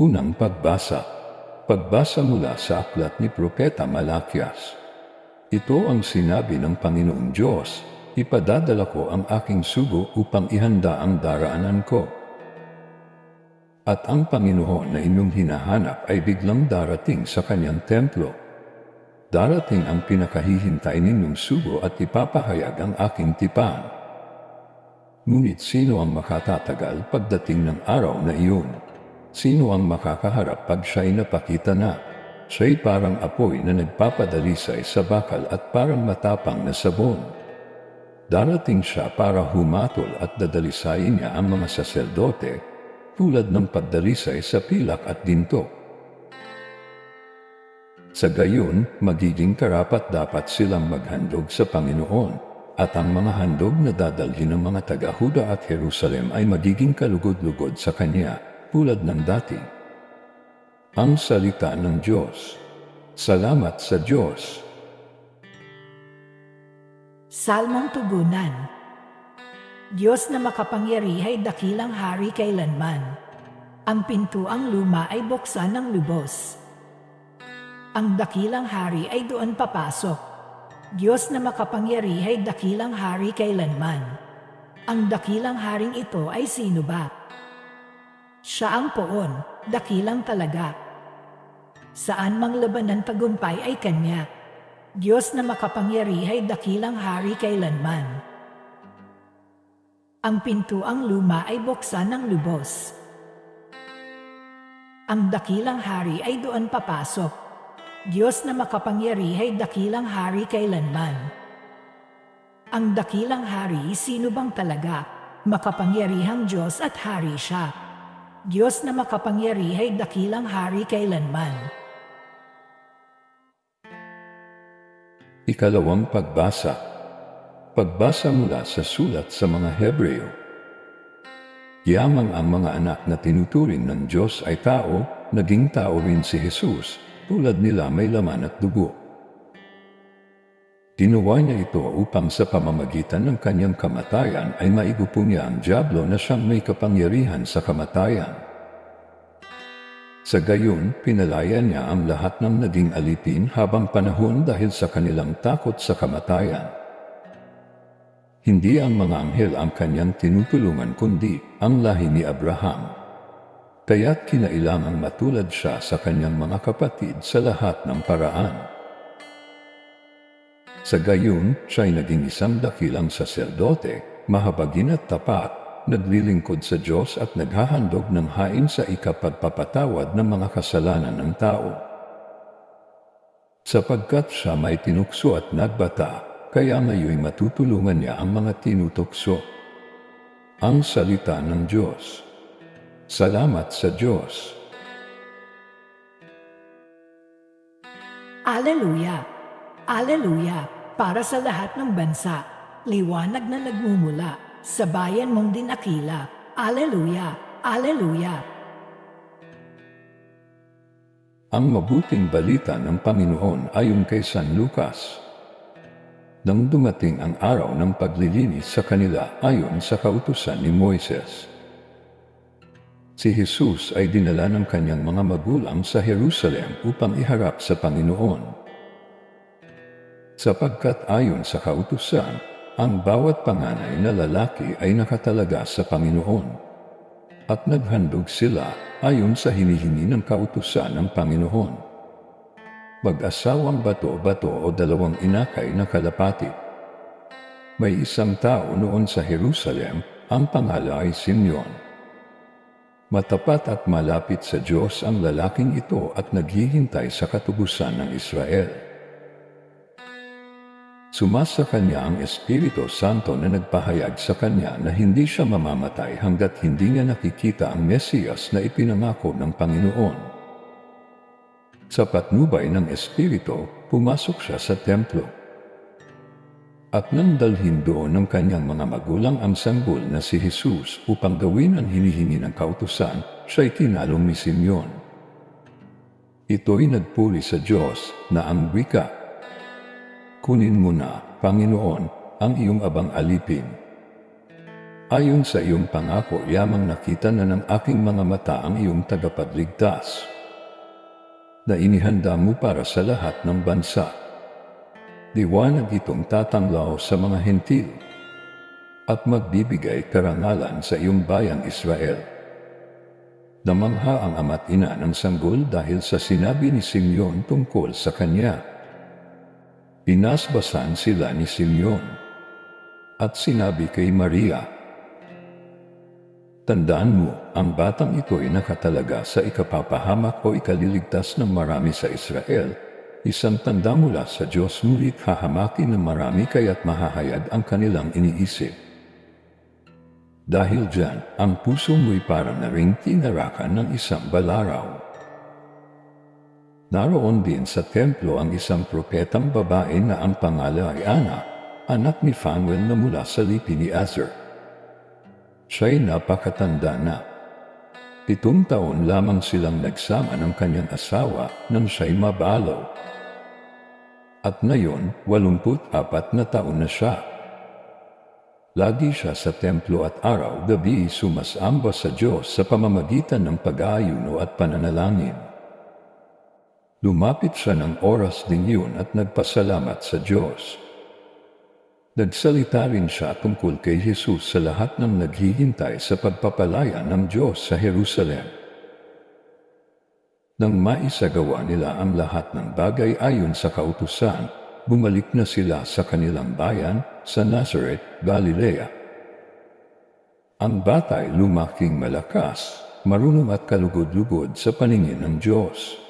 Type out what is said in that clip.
Unang pagbasa. Pagbasa mula sa aklat ni Propeta Malakias. Ito ang sinabi ng Panginoong Diyos, Ipadadala ko ang aking sugo upang ihanda ang daraanan ko. At ang Panginoon na inyong hinahanap ay biglang darating sa kanyang templo. Darating ang pinakahihintay ninyong sugo at ipapahayag ang aking tipan. Ngunit sino ang makatatagal pagdating ng araw na iyon? Sino ang makakaharap pag siya'y napakita na? Siya'y parang apoy na nagpapadalisay sa bakal at parang matapang na sabon. Darating siya para humatol at dadalisayin niya ang mga saserdote tulad ng pagdalisay sa pilak at dinto. Sa gayon, magiging karapat dapat silang maghandog sa Panginoon at ang mga handog na dadalhin ng mga taga-Huda at Jerusalem ay magiging kalugod-lugod sa Kanya tulad ng dati. Ang salita ng Diyos. Salamat sa Diyos. Salmong Tugunan Diyos na makapangyarihay dakilang hari kailanman. Ang pintuang luma ay buksan ng lubos. Ang dakilang hari ay doon papasok. Diyos na makapangyarihay dakilang hari kailanman. Ang dakilang haring ito ay sino ba? Siya ang poon, dakilang talaga. Saan mang labanan tagumpay ay kanya. Diyos na makapangyarihay dakilang hari kailanman. Ang pintuang luma ay buksan ng lubos. Ang dakilang hari ay doon papasok. Diyos na makapangyarihay dakilang hari kailanman. Ang dakilang hari sino bang talaga? Makapangyarihang Diyos at hari siya. Diyos na makapangyarihay dakilang hari kailanman. Ikalawang pagbasa. Pagbasa mula sa sulat sa mga Hebreo. Yamang ang mga anak na tinuturing ng Diyos ay tao, naging tao rin si Jesus, tulad nila may laman at dugo. Ginawa niya ito upang sa pamamagitan ng kanyang kamatayan ay maigupo niya ang Diablo na siyang may kapangyarihan sa kamatayan. Sa gayon, pinalaya niya ang lahat ng naging alipin habang panahon dahil sa kanilang takot sa kamatayan. Hindi ang mga anghel ang kanyang tinutulungan kundi ang lahi ni Abraham. Kaya't kinailangang matulad siya sa kanyang mga kapatid sa lahat ng paraan. Sa gayon, siya'y naging isang dakilang saserdote, mahabagin at tapat, naglilingkod sa Diyos at naghahandog ng hain sa ikapagpapatawad ng mga kasalanan ng tao. Sapagkat siya may tinukso at nagbata, kaya ngayon matutulungan niya ang mga tinutukso. Ang salita ng Diyos. Salamat sa Diyos. Alleluia! Aleluya! Para sa lahat ng bansa, liwanag na nagmumula sa bayan mong dinakila. Aleluya! Aleluya! Ang mabuting balita ng Panginoon ayon kay San Lucas. Nang dumating ang araw ng paglilinis sa kanila ayon sa kautusan ni Moises, si Jesus ay dinala ng kanyang mga magulang sa Jerusalem upang iharap sa Panginoon sapagkat ayon sa kautusan, ang bawat panganay na lalaki ay nakatalaga sa Panginoon. At naghandog sila ayon sa hinihingi ng kautusan ng Panginoon. Mag-asawang bato-bato o dalawang inakay na kalapati. May isang tao noon sa Jerusalem, ang pangalan ay Simeon. Matapat at malapit sa Diyos ang lalaking ito at naghihintay sa katubusan ng Israel. Sumasa kanya ang Espiritu Santo na nagpahayag sa kanya na hindi siya mamamatay hanggat hindi niya nakikita ang Mesiyas na ipinangako ng Panginoon. Sa patnubay ng Espiritu, pumasok siya sa templo. At nang dalhin doon ng kanyang mga magulang ang sanggol na si Jesus upang gawin ang hinihingi ng kautusan, siya'y tinalong ni Simeon. Ito'y nagpuli sa Diyos na ang wika Kunin mo na, Panginoon, ang iyong abang alipin. Ayon sa iyong pangako, yamang nakita na ng aking mga mata ang iyong tagapagligtas na inihanda mo para sa lahat ng bansa. Liwanag itong tatanglaw sa mga hentil at magbibigay karangalan sa iyong bayang Israel. Namangha ang ama't ina ng sanggol dahil sa sinabi ni Simeon tungkol sa kanya. Pinasbasan sila ni Simeon at sinabi kay Maria, Tandaan mo, ang batang ito ay nakatalaga sa ikapapahamak o ikaliligtas ng marami sa Israel. Isang tanda mula sa Diyos ngunit hahamakin ng marami kaya't mahahayag ang kanilang iniisip. Dahil dyan, ang puso mo'y parang na ring tinarakan ng isang balaraw. Naroon din sa templo ang isang propetang babae na ang pangalan ay Ana, anak ni Phanuel na mula sa lipi ni Azer. Siya'y napakatanda na. Pitong taon lamang silang nagsama ng kanyang asawa nang siya'y mabalaw. At ngayon, walumput apat na taon na siya. Lagi siya sa templo at araw-gabi sumasamba sa Diyos sa pamamagitan ng pag-aayuno at pananalangin. Lumapit siya ng oras din yun at nagpasalamat sa Diyos. Nagsalita rin siya tungkol kay Jesus sa lahat ng naghihintay sa pagpapalaya ng Diyos sa Jerusalem. Nang maisagawa nila ang lahat ng bagay ayon sa kautusan, bumalik na sila sa kanilang bayan sa Nazareth, Galilea. Ang batay lumaking malakas, marunong at kalugod-lugod sa paningin ng Diyos.